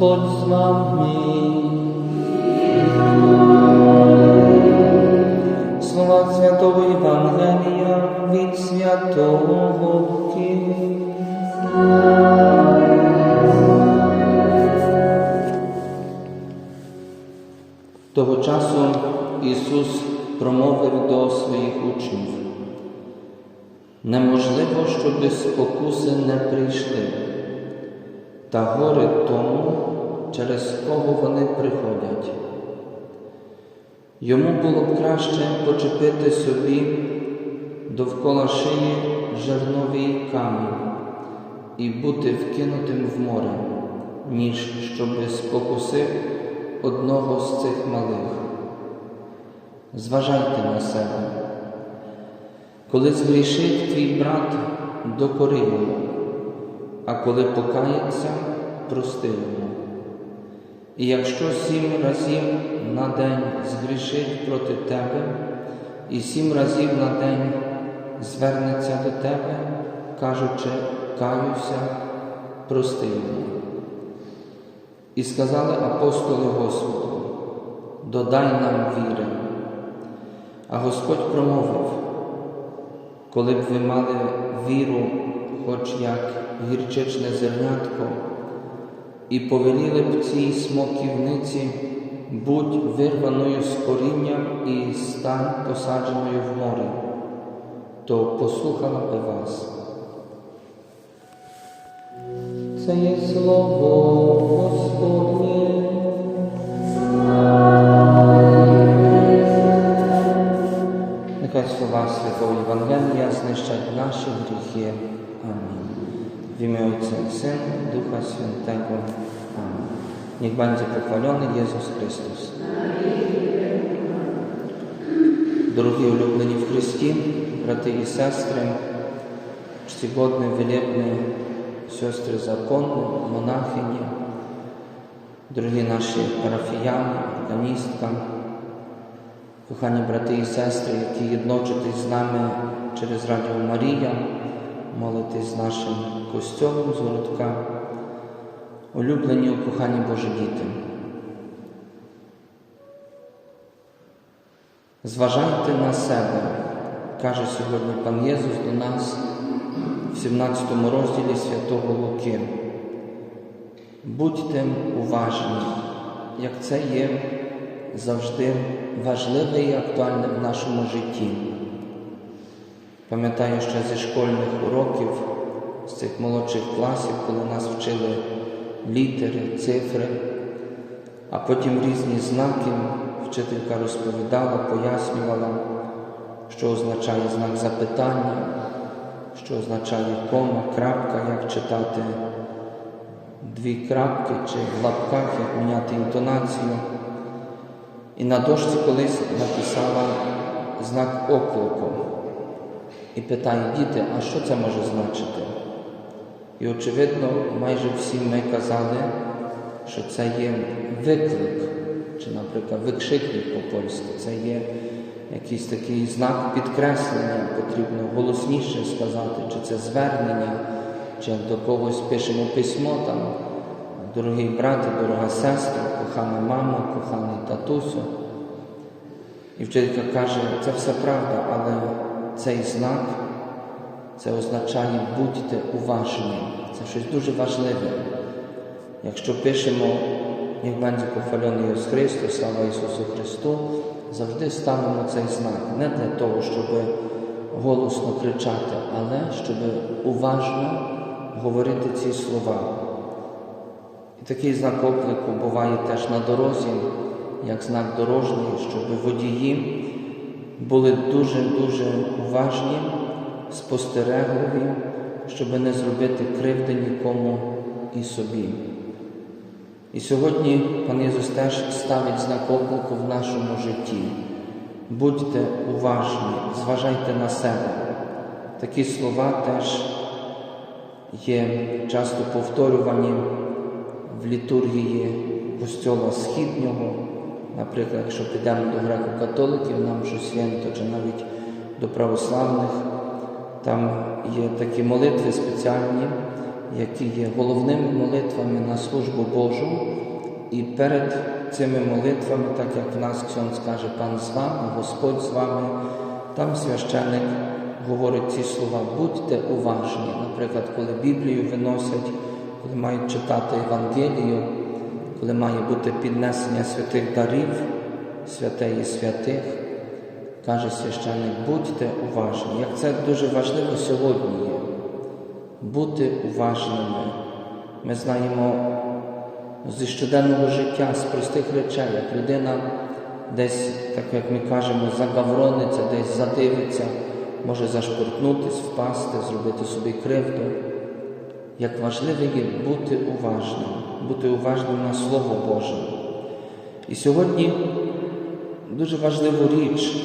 Господь вами. Слова Святого Євангелія від Святого Луки. Того часу Ісус промовив до своїх учнів. Неможливо, щоби спокуси не прийшли, та горе тому, через кого вони приходять. Йому було б краще почепити собі довкола шиї жерновий камінь і бути вкинутим в море, ніж щоби спокусив одного з цих малих. Зважайте на себе. Коли згрішить твій брат, докори йому, а коли покається, прости йому. І якщо сім разів на день згрішить проти тебе, і сім разів на день звернеться до тебе, кажучи, каюся, прости йому. І сказали апостоли Господу, додай нам віри. А Господь промовив, коли б ви мали віру, хоч як гірчичне зернятко, і повеліли б цій смоківниці, будь вирваною з корінням і стань посадженою в море, то послухала би вас. Це є слово Господнє. Нехай слова Святого Євангелія знищать наші гріхи. Амінь. Imię Ojca i Syna, Ducha Świętego. Amen. Niech będzie pochwalony Jezus Chrystus. Дорогі улюблені в Христі, брати і сестри, чтігодні, велебні сестри закону, монахині, дорогі наші парафіяни, органістка, кохані брати і сестри, які єдночитесь з нами через Радіо Марія, молитесь з нашим костьолом з городка, улюблені кохані Божі діти. Зважайте на себе, каже сьогодні пан Єсус до нас в 17 розділі Святого Луки. Будьте уважні, як це є завжди важливе і актуальне в нашому житті. Пам'ятаю ще зі школьних уроків, з цих молодших класів, коли нас вчили літери, цифри, а потім різні знаки вчителька розповідала, пояснювала, що означає знак запитання, що означає кома, крапка, як читати дві крапки чи в лапках, як міняти інтонацію. І на дошці колись написала знак оклику. І питає діти, а що це може значити? І, очевидно, майже всі ми казали, що це є виклик, чи, наприклад, викшикник по-польськи, це є якийсь такий знак підкреслення, потрібно голосніше сказати, чи це звернення, чи до когось пишемо письмо там, дорогий брате, дорога сестра, кохана мама, коханий татусю. І вчителька каже, це все правда, але цей знак це означає будьте уважні. Це щось дуже важливе. Якщо пишемо, буде похвалений Ісус Христос, слава Ісусу Христу, завжди ставимо цей знак не для того, щоб голосно кричати, але щоб уважно говорити ці слова. Такий знак оклику буває теж на дорозі, як знак дорожній, щоб водії були дуже-дуже уважні, спостерегливі, щоб не зробити кривди нікому і собі. І сьогодні пан Ісус теж ставить знак оклику в нашому житті. Будьте уважні, зважайте на себе. Такі слова теж є часто повторювані в літургії костьола Східнього. Наприклад, якщо підемо до греко-католиків, нам що свято, чи навіть до православних, там є такі молитви спеціальні, які є головними молитвами на службу Божу. І перед цими молитвами, так як в нас Ксьон скаже, Пан з вами, Господь з вами, там священик говорить ці слова, будьте уважні. Наприклад, коли Біблію виносять, коли мають читати Євангелію, коли має бути піднесення святих дарів, святеї святих, каже священник, будьте уважні. Як це дуже важливо сьогодні є. Бути уважними. Ми знаємо зі щоденного життя, з простих речей, як людина десь, так як ми кажемо, загаврониться, десь задивиться, може зашпортнутись, впасти, зробити собі кривду. Як важливо є бути уважним, бути уважним на Слово Боже. І сьогодні дуже важливу річ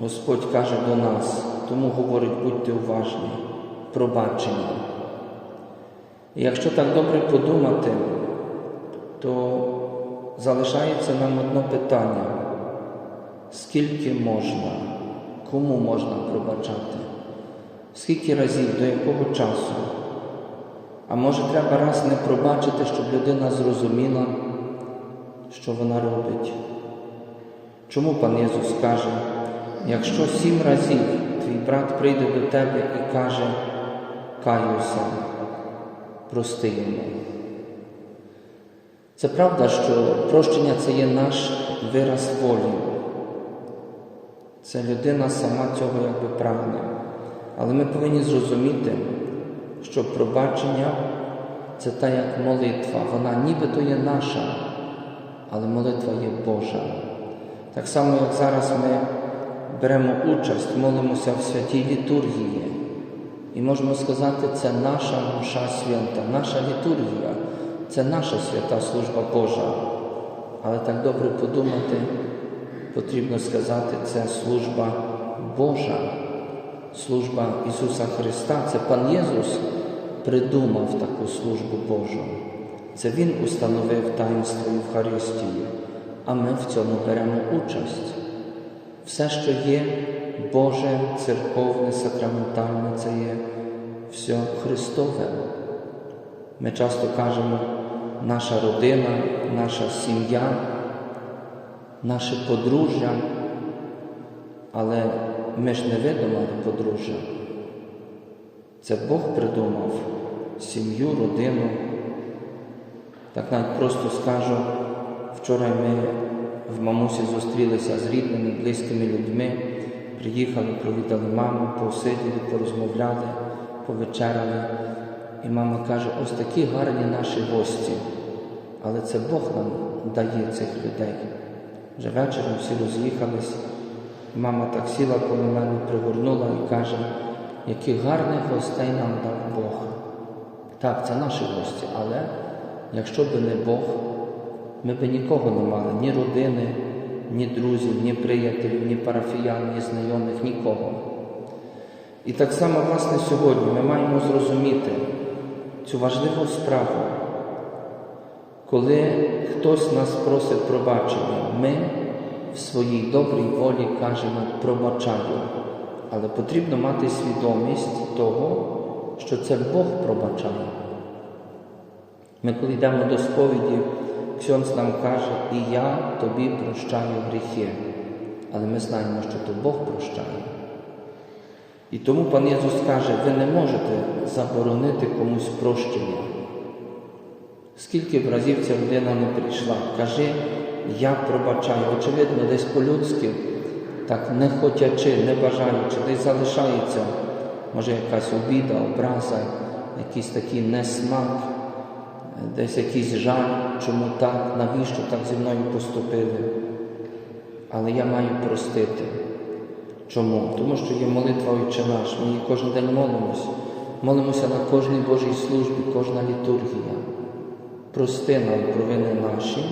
Господь каже до нас, тому говорить, будьте уважні, пробачення. І якщо так добре подумати, то залишається нам одне питання: скільки можна, кому можна пробачати? Скільки разів, до якого часу? А може треба раз не пробачити, щоб людина зрозуміла, що вона робить? Чому пан Єсус каже, якщо сім разів твій брат прийде до тебе і каже, каюся, прости йому? Це правда, що прощення це є наш вираз волі. Це людина сама цього якби прагне. Але ми повинні зрозуміти, що пробачення це та як молитва. Вона нібито є наша, але молитва є Божа. Так само, як зараз ми беремо участь, молимося в святій літургії. І можемо сказати, це наша душа свята, наша літургія, це наша свята служба Божа. Але так добре подумати, потрібно сказати, це служба Божа, служба Ісуса Христа. Це Пан Єсус придумав таку службу Божу. Це Він установив таїнство Євхаристії, а ми в цьому беремо участь. Все, що є Боже, церковне, сакраментальне, це є все Христове. Ми часто кажемо, наша родина, наша сім'я, наше подружжя, але ми ж не видумали подружжя. Це Бог придумав сім'ю, родину. Так навіть просто скажу, вчора ми в мамусі зустрілися з рідними, близькими людьми, приїхали, провідали маму, посиділи, порозмовляли, повечеряли. І мама каже, ось такі гарні наші гості, але це Бог нам дає цих людей. Вже вечором всі роз'їхались. Мама так сіла коло мене, пригорнула і каже, яких гарних гостей нам дав Бог. Так, це наші гості, але якщо би не Бог, ми би нікого не мали, ні родини, ні друзів, ні приятелів, ні парафіян, ні знайомих, нікого. І так само, власне, сьогодні ми маємо зрозуміти цю важливу справу, коли хтось нас просить пробачення, ми в своїй добрій волі кажемо пробачаю. Але потрібно мати свідомість того, що це Бог пробачає. Ми, коли йдемо до сповіді, Ксьонц нам каже, і я тобі прощаю гріхи. Але ми знаємо, що то Бог прощає. І тому пан Єсус каже, ви не можете заборонити комусь прощення. Скільки б разів ця людина не прийшла, кажи, я пробачаю, очевидно, десь по-людськи, так не хотячи, не бажаючи, десь залишається, може якась обіда, образа, якийсь такий несмак, десь якийсь жаль, чому так, навіщо так зі мною поступили. Але я маю простити. Чому? Тому що є молитва Отче наш, ми її кожен день молимось. Молимося на кожній Божій службі, кожна літургія. Прости нам провини наші,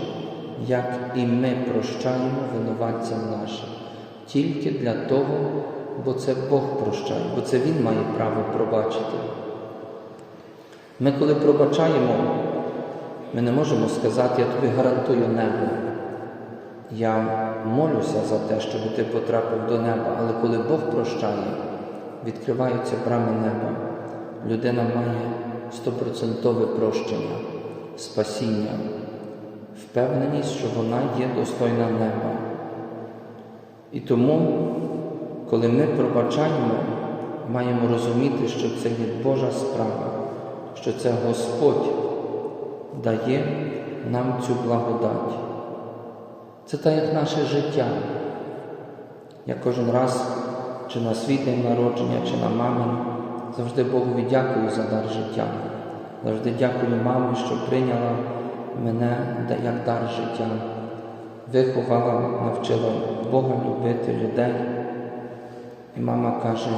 як і ми прощаємо винуватцям нашим. Тільки для того, бо це Бог прощає, бо це Він має право пробачити. Ми, коли пробачаємо, ми не можемо сказати, я тобі гарантую небо. Я молюся за те, щоб ти потрапив до неба, але коли Бог прощає, відкриваються брами неба. Людина має стопроцентове прощення, спасіння, впевненість, що вона є достойна неба. І тому, коли ми пробачаємо, маємо розуміти, що це є Божа справа, що це Господь дає нам цю благодать. Це так, як наше життя. Я кожен раз, чи на свій день народження, чи на мамин, завжди Богові дякую за дар життя. Завжди дякую мамі, що прийняла мене як дар життя, виховала, навчила Бога любити людей. І мама каже,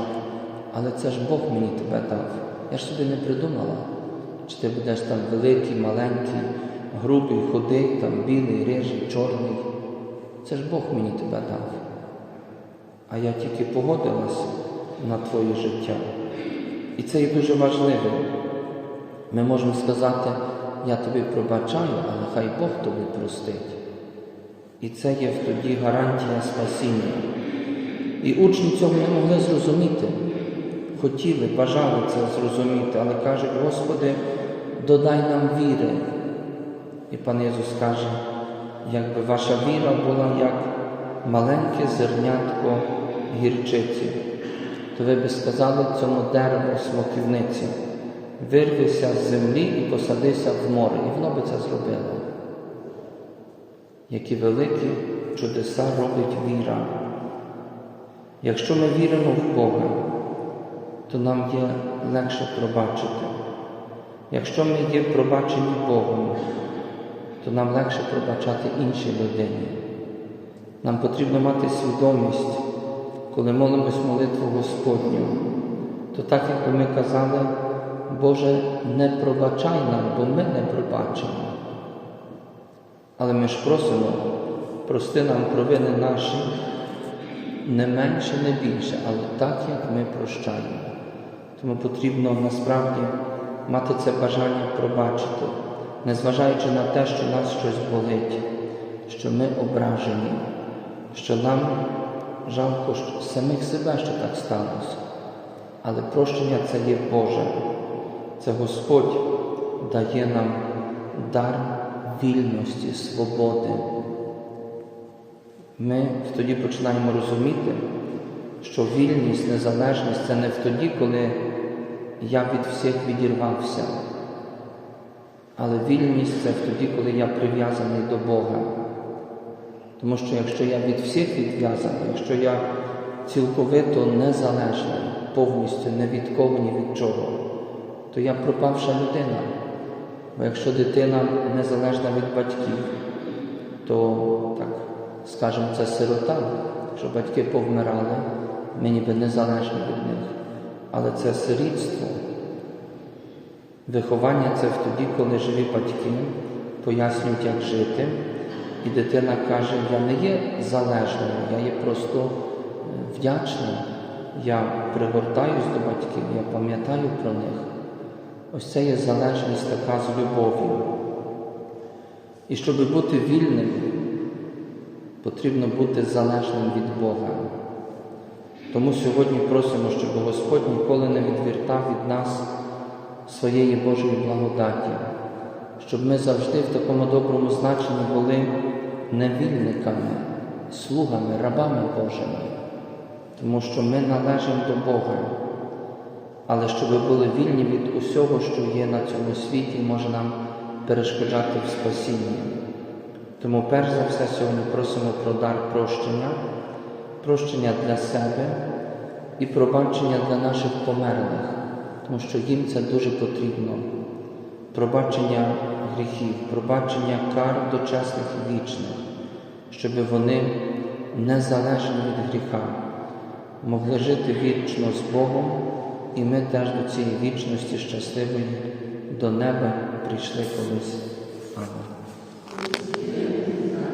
але це ж Бог мені тебе дав. Я ж собі не придумала, чи ти будеш там великий, маленький, грубий, худий, там білий, рижий, чорний. Це ж Бог мені тебе дав. А я тільки погодилась на твоє життя. І це є дуже важливо. Ми можемо сказати, я тобі пробачаю, але хай Бог тобі простить. І це є тоді гарантія спасіння. І учні цього не могли зрозуміти. Хотіли, бажали це зрозуміти, але кажуть, Господи, додай нам віри. І пан Ісус каже, якби ваша віра була як маленьке зернятко гірчиці, то ви би сказали цьому дереву смоківниці, вирвися з землі і посадися в море, і воно би це зробило. Які великі чудеса робить віра. Якщо ми віримо в Бога, то нам є легше пробачити. Якщо ми є пробачені Богом, то нам легше пробачати іншій людині. Нам потрібно мати свідомість, коли молимось молитву Господню, то так, як ми казали, Боже, не пробачай нам, бо ми не пробачимо. Але ми ж просимо, прости нам провини наші не менше, не більше, але так, як ми прощаємо. Тому потрібно насправді мати це бажання пробачити, незважаючи на те, що нас щось болить, що ми ображені, що нам жалко що самих себе, що так сталося. Але прощення це є Боже. Це Господь дає нам дар вільності, свободи. Ми тоді починаємо розуміти, що вільність, незалежність це не в тоді, коли я від всіх відірвався. Але вільність це в тоді, коли я прив'язаний до Бога. Тому що якщо я від всіх відв'язаний, якщо я цілковито незалежний, повністю не від кого, ні від чого, то я пропавша людина. Бо якщо дитина незалежна від батьків, то скажемо, це сирота, що батьки повмирали, ми ніби незалежні від них. Але це сирітство. Виховання це в тоді, коли живі батьки пояснюють, як жити, і дитина каже, я не є залежною, я є просто вдячним, я пригортаюсь до батьків, я пам'ятаю про них. Ось це є залежність така з любов'ю. І щоб бути вільним, потрібно бути залежним від Бога. Тому сьогодні просимо, щоб Господь ніколи не відвертав від нас своєї Божої благодаті, щоб ми завжди в такому доброму значенні були невільниками, слугами, рабами Божими, тому що ми належимо до Бога, але щоб були вільні від усього, що є на цьому світі, може нам перешкоджати в спасінні. Тому перш за все сьогодні просимо про дар прощення, прощення для себе і пробачення для наших померлих, тому що їм це дуже потрібно. Пробачення гріхів, пробачення кар дочасних і вічних, щоб вони незалежно від гріха могли жити вічно з Богом, і ми теж до цієї вічності щасливої до неба прийшли колись. Amen.